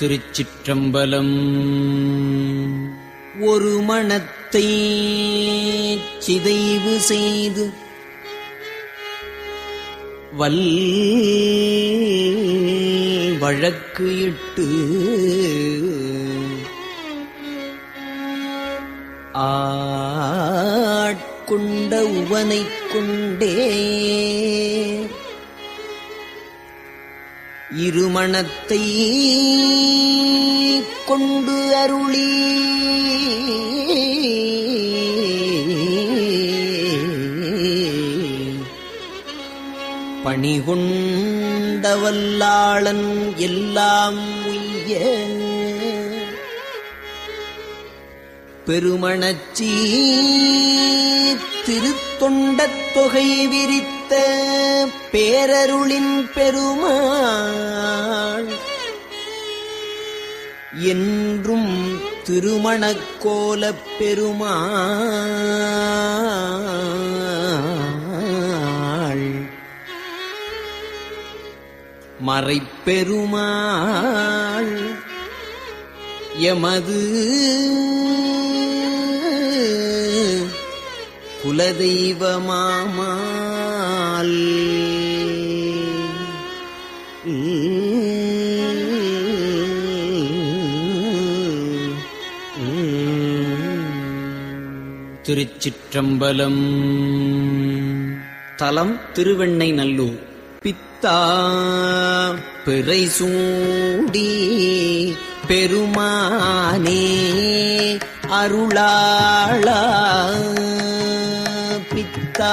திருச்சிற்றம்பலம். ஒரு மணத்தை சிதைவு செய்து வல் வழக்கு இட்டு ஆட்கொண்ட உவனைக் கொண்டே இருமணத்தை கொண்டு அருளி. பணிகொண்டவல்லாளன் எல்லாம் உய்ய. பெருமணச்சி திருத்தொண்டத் தொகை விரித்து பேரருளின் பெருமாள். என்றும் திருமணக்கோலப் பெருமாள். மறைப்பெருமாள் எமது குலதெய்வமாமால் திருச்சிற்றம்பலம். தலம் திருவெண்ணை நல்லூர் பித்தா பிறை சூடி பெருமானே அருளாளா. பித்தா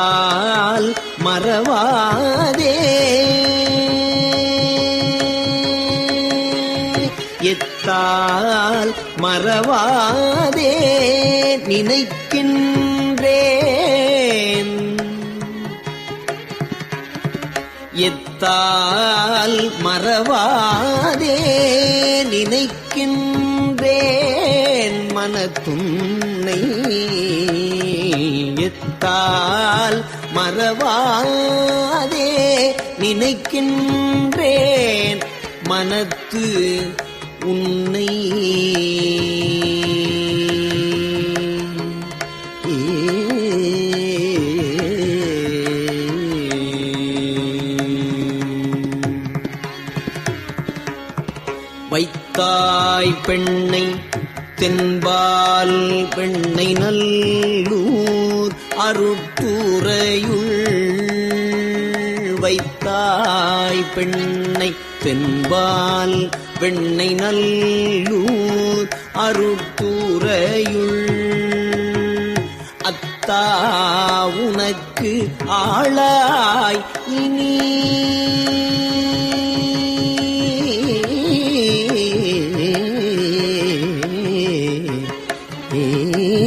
எத்தால் மறவாதே. எத்தால் மறவாதே நினைக்கின்றேன். எத்தால் மறவாதே நினைக்கின்றேன். மனத்துன்னை எத்தால் மறவாதே நினைக்கின்றேன் மனத்து உன்னை. வைத்தாய் பெண்ணை தென்பால் பெண்ணை நல்லூர் அருட்டுறையுள் வைத்தாய் பெண்ணை தென்பால் பெண்ணை நல்லூர் அருட்டுறையுள் அத்தா உனக்கு ஆளாய் இனி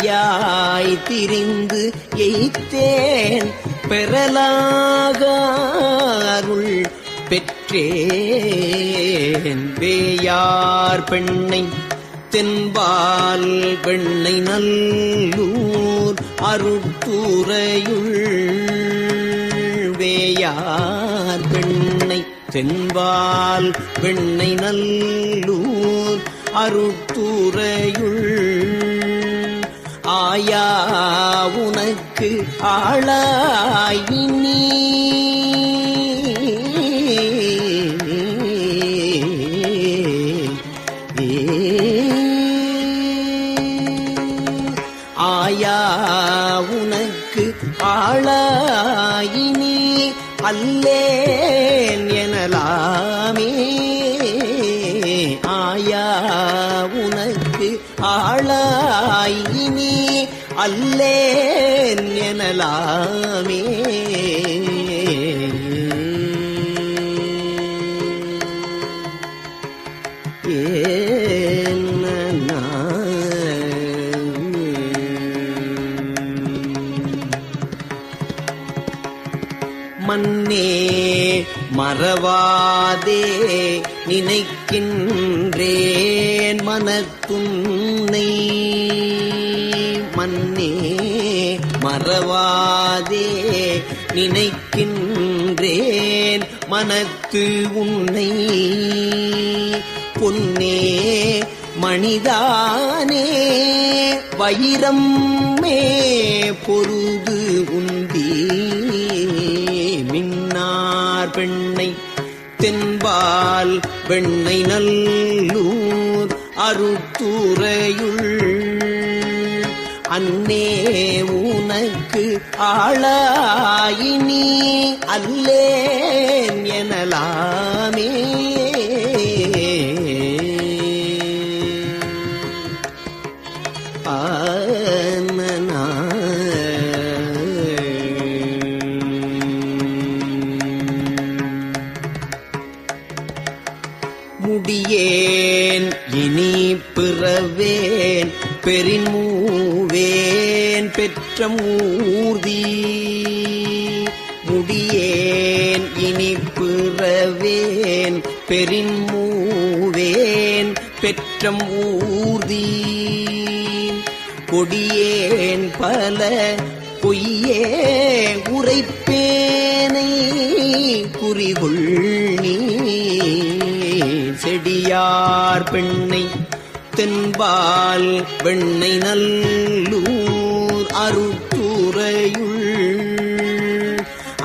பேயாய் திரிந்து எய்த்தேன் பெறலாக அருள் பெற்றேன். வேயார் பெண்ணை தென்பால் பெண்ணை நல்லூர் அருட்துறையுள் வேயார் பெண்ணை தென்பால் பெண்ணை நல்லூர் அருட்துறையுள் மாயா உனக்கு ஆளாயினி. ஆயா உனக்கு ஆளாயினி அல்லே. அல்லேன் எனலாமே. மன்னே மறவாதே நினைக்கின்றேன் மனத் மறவாதே நினைக்கின்றேன் மனத்து உன்னை. பொன்னே மணிதானே வைரம் மே பொருது உந்தி மின்னார் பெண்ணை தென்பால் வெண்ணை நல்லூர் அருத்துறையுள் அன்னே உனக்கு ஆளாயினி. அல்லேன் எனலாமே. முடியேன் இனி பிறவேன். பெரின் பெற்ற மூர்தி முடியேன் இனி பிறவேன் பெரின்மூவேன் பெற்றம் ஊர்தி. கொடியேன் பல பொய்யே உரைப்பேனை குறிகுள் நீ. செடியார் பெண்ணை தென்பால் வெண்ணை நல்ல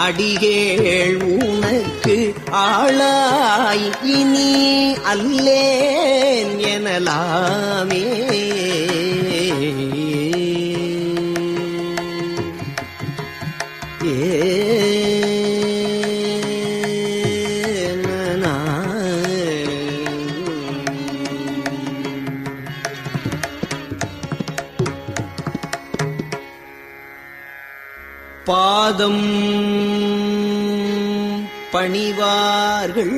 அடிகேள் உனக்கு ஆளாய் இனி அல்லேன் எனலாமே. பாதம் பணிவார்கள்.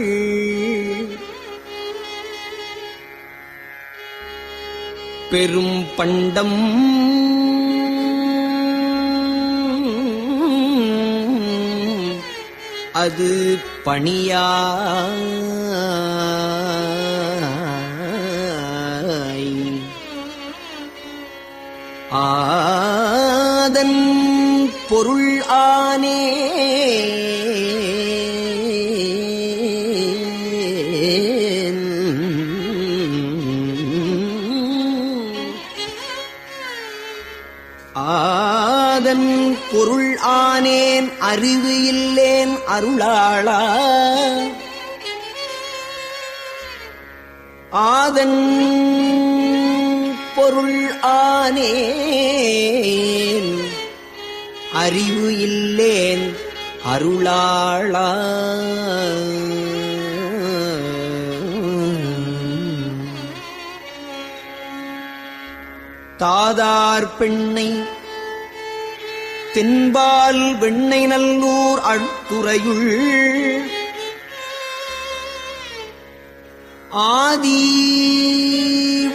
பெரும் பண்டம். அது பணியா ஆதன் பொருள் ஆனே. அறிவு இல்லேன் அருளாளா. ஆதன் பொருள் ஆனேன் அறிவு இல்லேன் அருளாளா. தாதார் பெண்ணை தென்பால் வெண்ணை நல்லூர் அழ்த்துறையுள் ஆதி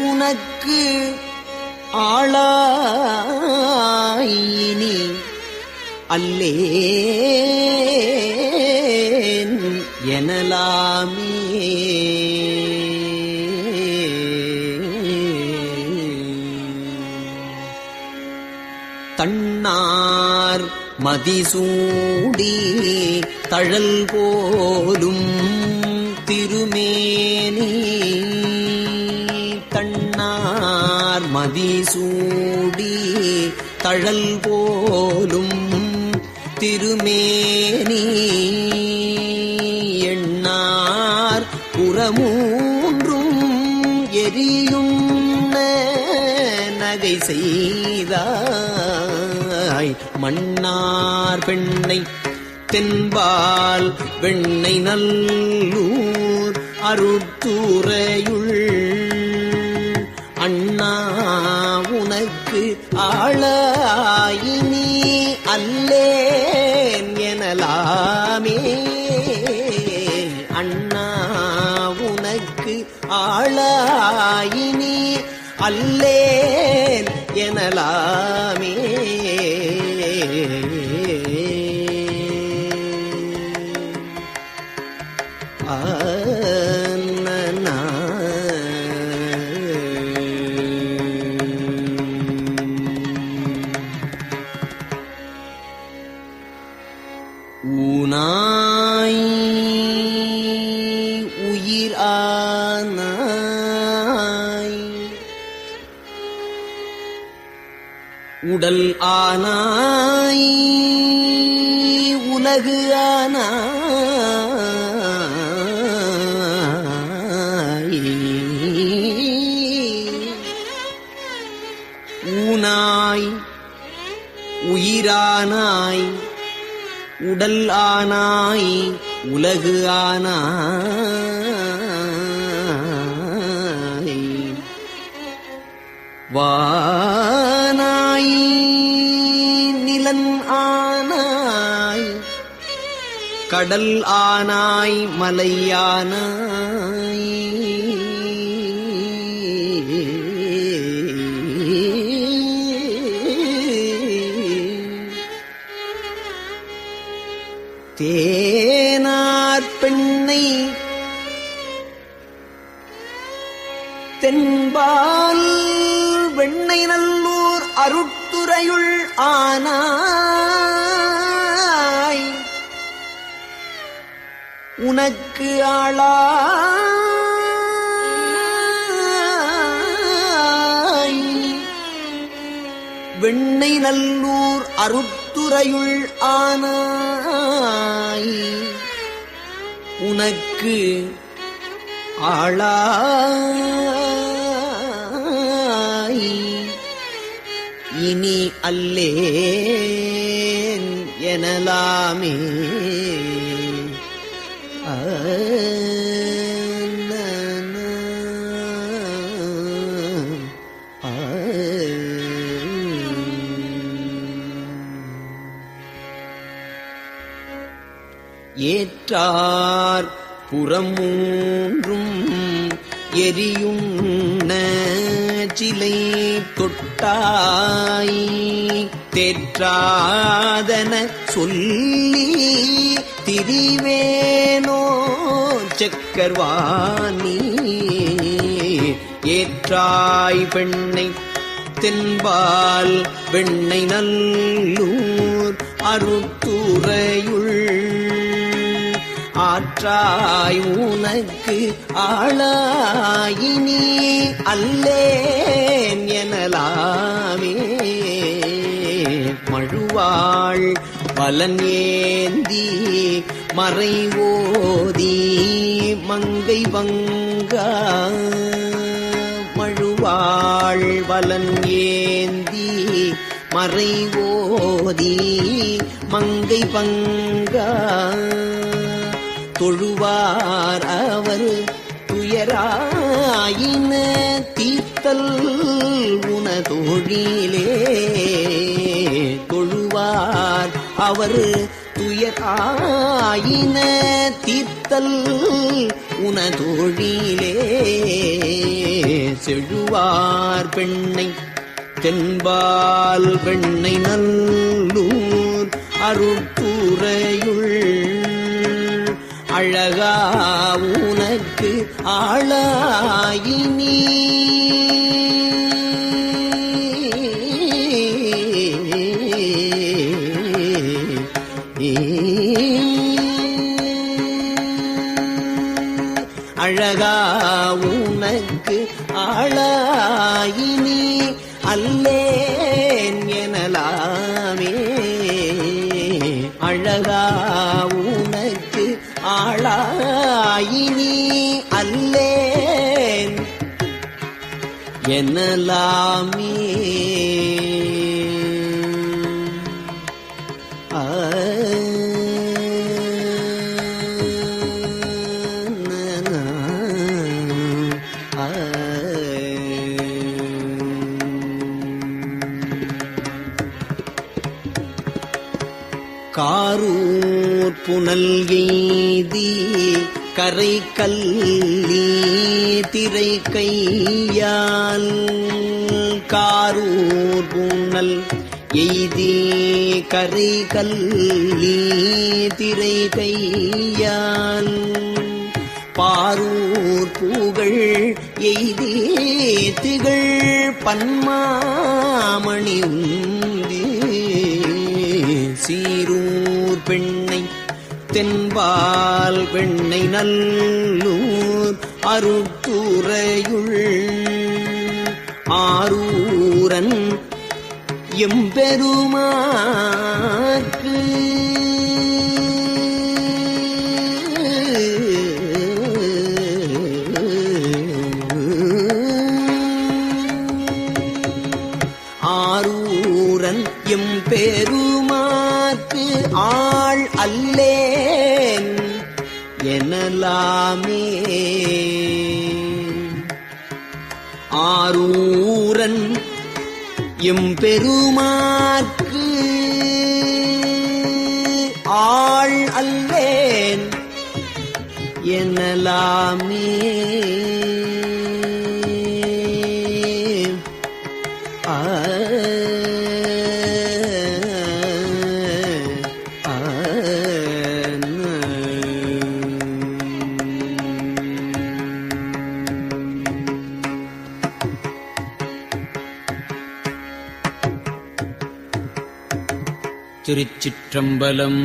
உனக்கு ஆளாயினி. அல்லே எனலாமே. தன்னார் மதிசூடி தழல் போலும் திருமேனி. தன்னார் மதிசூடி தழல் போலும் திருமேனி. எண்ணார் புறமூன்றும் எரியும் நகை செய்தார். செய்தாய் மன்னார் பெண்ணை தென்பால் வெண்ணை நல்லூர் அருட்துறையுள் அண்ணா உனக்கு ஆளாயினி அல்லேன் எனலாமே. அண்ணா உனக்கு ஆளாயினி அல்லேன் எனலாமே. ಕೇಳಿ உடல் ஆனாய் உலகு ஆனாய். ஊனாய் உயிரானாய் உடல் ஆனாய் உலகு ஆனாய். வா நிலன் ஆனாய். கடல் ஆனாய் மலையானாய் தேனார் பெண்ணை தென்பால் வெண்ணை நல்லூர் அருட் அருட்டுரையுள் ஆனாய். உனக்கு ஆளாய். வெண்ணை நல்லூர் அருத்துறையுள் ஆனாய். உனக்கு ஆளா நீ அல்லேன் எனலாமே. ஏற்றார் புறமூன்றும் எரியும் சிலை தொட்டாய் தெற்றாதன சொல்லி திரிவேனோ சக்கர்வாணி. ஏற்றாய் பெண்ணை தென்பால் வெண்ணை நல்லூர் அருத்துறையுள் ஆற்றாய் உனக்கு ஆளாயினி அல்லேன் மணலாமே மழுவாள் பலன் ஏந்தி மறை ஓதி மங்கை வங்க மழுவாள் பலன் ஏந்தி மறை ஓதி மங்கை பங்கா. தொழுவார் அவர் துயராயின. தீர்த்தல் உனதொழிலே தொழுவார் அவர் துயராயின தீர்த்தல் உனதொழிலே செழுவார் பெண்ணை தென்பால் பெண்ணை நல்லூர் அருட்புறையுள் அழகா உனக்கு ஆளாயினீ அல்லேன். எனலாமே காரூர் புனல் எய்தி கரை கல்லி திரை கையால் காரூர் புனல் எய்தி கரை கல்லி திரை கையால் பாரூர் பூகள் எய்தி திகழ் பன்மாமணி உன் தென்பால் வெண்ணை நல்லூர் அருட்டுறையுள் ஆரூரன் எம்பெருமாக்கு ஆரூரன் எம்பெரு எனலாமே ஆரூரன் எம்பெருமாற்கு ஆள் அல்லேன். என்னலாமே. திருச்சிற்றம்பலம்.